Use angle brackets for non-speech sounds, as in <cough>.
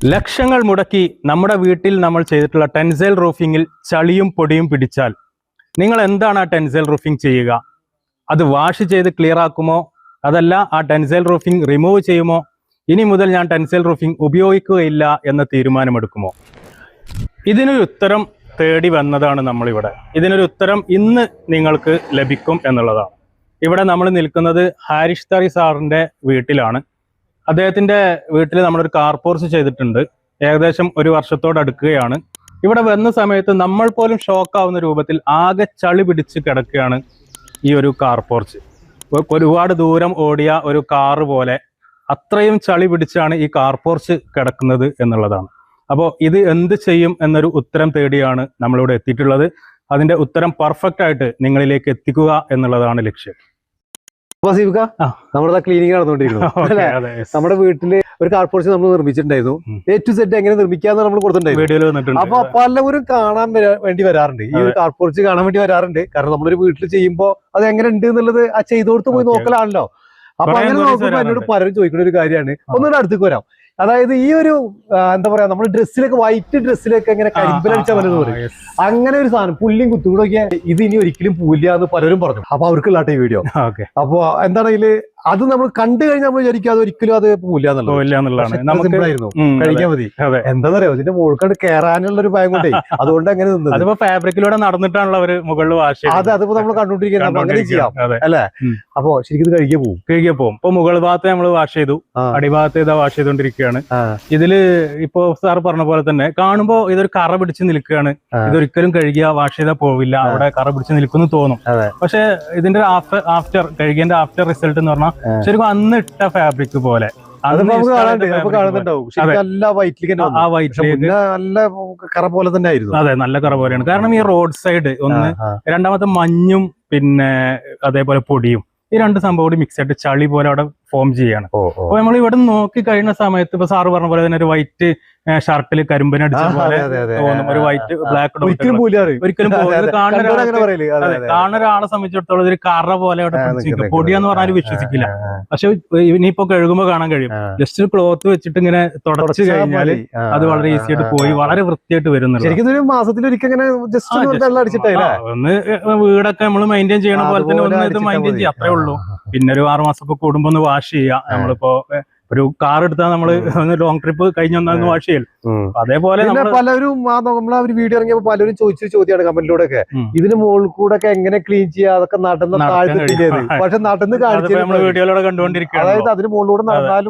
ലക്ഷങ്ങൾ മുടക്കി നമ്മുടെ വീട്ടിൽ നമ്മൾ ചെയ്തിട്ടുള്ള ടെൻസൈൽ റൂഫിങ്ങിൽ ചളിയും പൊടിയും പിടിച്ചാൽ നിങ്ങൾ എന്താണ് ആ ടെൻസൈൽ റൂഫിംഗ് ചെയ്യുക? അത് വാഷ് ചെയ്ത് ക്ലിയർ ആക്കുമോ? അതല്ല ആ ടെൻസൈൽ റൂഫിംഗ് റിമൂവ് ചെയ്യുമോ? ഇനി മുതൽ ഞാൻ ടെൻസൈൽ റൂഫിംഗ് ഉപയോഗിക്കുകയില്ല എന്ന തീരുമാനമെടുക്കുമോ? ഇതിനൊരു ഉത്തരം തേടി വന്നതാണ് നമ്മളിവിടെ. ഇതിനൊരു ഉത്തരം ഇന്ന് നിങ്ങൾക്ക് ലഭിക്കും എന്നുള്ളതാണ്. ഇവിടെ നമ്മൾ നിൽക്കുന്നത് ഹാരിഷ് തറി സാറിന്റെ വീട്ടിലാണ്. അദ്ദേഹത്തിന്റെ വീട്ടിൽ നമ്മളൊരു കാർ പോർച്ച് ചെയ്തിട്ടുണ്ട്. ഏകദേശം ഒരു വർഷത്തോട് അടുക്കുകയാണ്. ഇവിടെ വന്ന സമയത്ത് നമ്മൾ പോലും ഷോക്കാവുന്ന രൂപത്തിൽ ആകെ ചളി പിടിച്ച് കിടക്കുകയാണ് ഈ ഒരു കാർ പോർച്ച് ഒരുപാട് ദൂരം ഓടിയ ഒരു കാറ് പോലെ അത്രയും ചളി പിടിച്ചാണ് ഈ കാർ പോർച്ച് കിടക്കുന്നത് എന്നുള്ളതാണ്. അപ്പോൾ ഇത് എന്ത് ചെയ്യും എന്നൊരു ഉത്തരം തേടിയാണ് നമ്മളിവിടെ എത്തിയിട്ടുള്ളത്. അതിന്റെ ഉത്തരം പെർഫെക്റ്റ് ആയിട്ട് നിങ്ങളിലേക്ക് എത്തിക്കുക എന്നുള്ളതാണ് ലക്ഷ്യം. വസീഫ്ക്ക ആ. നമ്മുടെ ക്ലീനിങ് നടന്നുകൊണ്ടിരിക്കുന്നു. <laughs> അല്ലേ? നമ്മുടെ വീട്ടിൽ ഒരു കാർ പോർച്ച് നമ്മൾ നിർമ്മിച്ചിട്ടുണ്ടായിരുന്നു. എ ടു സെറ്റ് എങ്ങനെ നിർമ്മിക്കാന്ന് നമ്മൾ കൊടുത്തിട്ടുണ്ടായിരുന്നു. അപ്പൊ പലവരും കാണാൻ വേണ്ടി വരാറുണ്ട്. ഈ ഒരു കാർ പോർച്ച് കാണാൻ വേണ്ടി വരാറുണ്ട്. കാരണം നമ്മളൊരു വീട്ടിൽ ചെയ്യുമ്പോ അത് എങ്ങനെ ഉണ്ട് എന്നുള്ളത് ആ ചെയ്തോടുത്ത് പോയി. നോക്കലാണല്ലോ. അപ്പൊ അങ്ങനെ നോക്കുമ്പോ എന്നോട് പലരും ചോദിക്കുന്ന ഒരു കാര്യമാണ്. ഒന്നുകൂടെ അടുത്തേക്ക് വരാം. അതായത് ഈ ഒരു എന്താ പറയാ നമ്മുടെ ഡ്രസ്സിലൊക്കെ വൈറ്റ് ഡ്രസ്സിലൊക്കെ ഇങ്ങനെ കരിമ്പലടിച്ച പോലെ പറയും. അങ്ങനെ ഒരു സാധനം പുല്ലിയും കുത്തുകൂടൊക്കെ ഇത് ഇനി ഒരിക്കലും പൂല്ല എന്ന് പലരും പറഞ്ഞു. അപ്പൊ അവർക്കുള്ള ഈ വീഡിയോ. <laughs> അപ്പൊ എന്താണ് ഇതിൽ അത് നമ്മൾ കണ്ടു കഴിഞ്ഞാൽ നമ്മൾ വിചാരിക്കും അത് ഒരിക്കലും അത് പോവില്ല എന്നുള്ളതാണ്. കഴിക്കാൻ മതി. എന്താണെന്നറിയോ ഇതിന്റെ മുഴുക്കണ്ട് കേറാനുള്ള ഒരു ഭയം കൊണ്ടേ അതുകൊണ്ട് അങ്ങനെ നിന്നത്. അതിപ്പോ ഫാബ്രിക്കിലൂടെ നടന്നിട്ടാണല്ലോ അവർ മുകളിൽ വാഷ് അത് അതിപ്പോ നമ്മൾ കണ്ടോണ്ടിരിക്കുന്നത് അപ്പൊ അങ്ങനെ ചെയ്യാം. അല്ലെ. അപ്പൊ ശരിക്കും കഴിക്കാൻ കഴുകിയ പോകും കഴിക്കാൻ പോകും ഇപ്പൊ മുകൾ ഭാഗത്ത് നമ്മൾ വാഷ് ചെയ്തു. അടിഭാഗത്ത് ഇതാ വാഷ് ചെയ്തോണ്ടിരിക്കുകയാണ് ഇതിൽ ഇപ്പൊ സാർ പറഞ്ഞ പോലെ തന്നെ കാണുമ്പോ ഇതൊരു കറ പിടിച്ച് നിൽക്കുകയാണ്. ഇതൊരിക്കലും കഴുകിയ വാഷ് ചെയ്താൽ പോവില്ല. അവിടെ കറ പിടിച്ച് നിൽക്കുന്നു തോന്നും. പക്ഷെ ഇതിന്റെ ആഫ്റ്റർ ആഫ്റ്റർ കഴുകിയതിന്റെ ആഫ്റ്റർ റിസൾട്ട് എന്ന് പറഞ്ഞാൽ ആ. ശരിക്കും അന്ന് ഇട്ട ഫാബ്രിക് പോലെ. നല്ല കറ പോലെ തന്നെ ആയിരുന്നു. അതെ നല്ല കറ പോലെയാണ്. കാരണം ഈ റോഡ് സൈഡ് ഒന്ന് രണ്ടാമത്തെ മഞ്ഞും പിന്നെ അതേപോലെ പൊടിയും ഈ രണ്ട് സംഭവം കൂടി മിക്സ് ആയിട്ട് ചളി പോലെ അവിടെ ഫോം ചെയ്യാണ്. അപ്പൊ നമ്മൾ ഇവിടെ നോക്കി കഴിഞ്ഞ സമയത്ത് ഇപ്പൊ സാറ് പറഞ്ഞ പോലെ തന്നെ ഒരു വൈറ്റ് ഷർട്ടിൽ കരിമ്പിന് അടിച്ച പോലെ ഒരു വൈറ്റ് ബ്ലാക്ക് ഒരിക്കലും ഒരിക്കലും കാണുന്ന. കാണുന്ന ഒരാളെ സംബന്ധിച്ചിടത്തോളം ഒരു കറ പോലെ അവിടെ പിടിച്ചിരിക്കും. പറഞ്ഞാൽ വിശ്വസിക്കില്ല. പക്ഷെ ഇനിയിപ്പോ കഴുകുമ്പോ കാണാൻ കഴിയും. ജസ്റ്റ് ഒരു ക്ലോത്ത് വെച്ചിട്ട് ഇങ്ങനെ തുടച്ചു. ആ, അത് വളരെ ഈസി ആയിട്ട് പോയി വളരെ വൃത്തിയായിട്ട് വരുന്നുണ്ട് മാസത്തിൽ ഒന്ന് വീടൊക്കെ നമ്മൾ മെയിന്റെയിൻ ചെയ്യണ പോലെ തന്നെ ഒന്ന് ഇത് മെയിന്റെയിൻ ചെയ്യാം. അത്രേ ഉള്ളൂ. പിന്നെ ഒരു ആറു മാസം കൂടുമ്പോ ഒന്ന് വാഷ് ചെയ്യാം. നമ്മളിപ്പോ ഒരു കാർ എടുത്താൽ നമ്മൾ ലോങ് ട്രിപ്പ് കഴിഞ്ഞ ഒന്ന് വാഷ് ചെയ്യൽ അതേപോലെ പലരും നമ്മളെ ഒരു വീഡിയോ ഇറങ്ങിയപ്പോ പലരും ചോദിച്ചു ചോദ്യമാണ് കമന്റിലൂടെ ഒക്കെ. ഇതിന് മുകളിൽ കൂടെ ഒക്കെ എങ്ങനെ ക്ലീൻ ചെയ്യാ? അതൊക്കെ നടന്ന് പക്ഷെ നടന്ന് കാണിച്ചു വീഡിയോയിലൂടെ അതായത് അതിന് മുകളിലൂടെ നടന്നാലും